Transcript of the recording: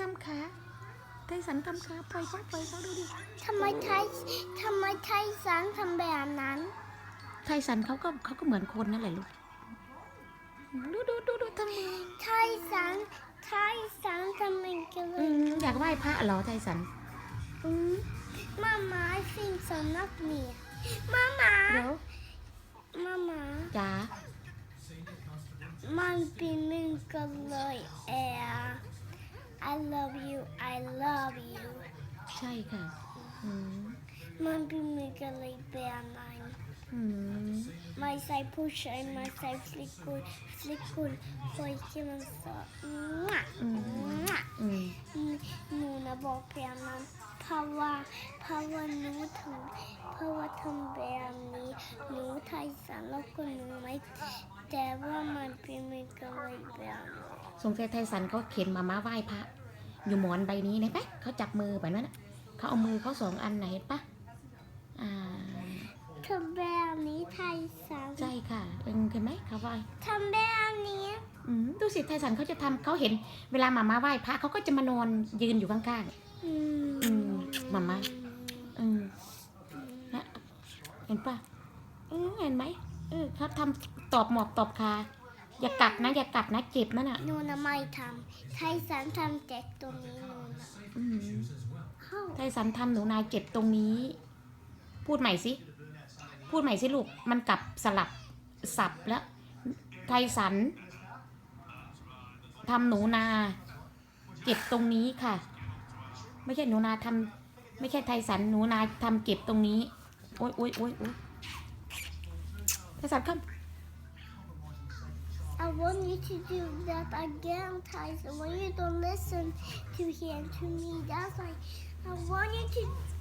ทำขาไทสันทำขาปล่อยเขาปล่อยเขาดูดิทำไมไทยทำไมไทยสันทำแบบนั้น ไทสันเขาก็เขาก็เหมือนคนนั่นแหละลูก ดูดูดูดูทำมือไทยสันไทยสันทำไมกันเลอืยมอยากไหว้พระเหรอไทสันอืมมาม่า I think so not me มาม่าเดี๋ยวมาม่าจ๋ามันเป็นมึงกันเลยแอร์ I love you I love you ใช่ค่ะอืมมันเป็นมึงกันเลยแบบนั้นอืมไม่ใส่ผู้ชายไม่ใส่ฟลิกกุลฟลิกกุลคอยที่มันสอดมั่วอืม มั่วอืมหนูนะบอกแบบนั้นเพราะว่าเพราะว่าหนูทำเพราะว่าทำแบบนี้หนูไทยสารแล้วก็หนูไม่แต่ว่ามันเป็นมือกันเลยแบบนี้สงสัยไทสันเขาเข็นมาม้าไหว้พระ อยู่หมอนใบนี้เห็นปะเขาจับมือแบบนั้นน่ะเขาเอามือเขาสองอันไหนะเห็นปะอ่าทำแบบนี้ไทยสารใช่ค่ะเองเห็นไหมเขาไหว้ทำแบบนี้อืมดูสิไทสันเขาจะทำเขาเห็นเวลามาม่าไหว้พระเขาก็จะมานอนยืนอยู่ข้างอืมอืมมาม่าๆอืมนะเห็นปะอืมเห็นไหมเออเขาทำตอบหมอบตอบคา อย่ากัดนะ อย่ากัดนะเจ็บนั่นน่ะหนูนะไม่ทำไทยสารทำแต่ตรงนี้หนูนะอืมเข้าไทสันทำหนูนายเจ็บตรงนี้ พูดใหม่สิ พูดใหม่สิลูก มันกลับสลับสับแล้ว ไทสันทำหนูนาเจ็บตรงนี้ค่ะ ไม่ใช่หนูนาทำไม่ใช่ไทสันหนูนาทำเก็บตรงนี้ โอ๊ยโอ๊ยโอ๊ยโอ๊ยไทสันครับ I want you to do that again, Tyson. When you don't listen to him, to me, that's like I want you to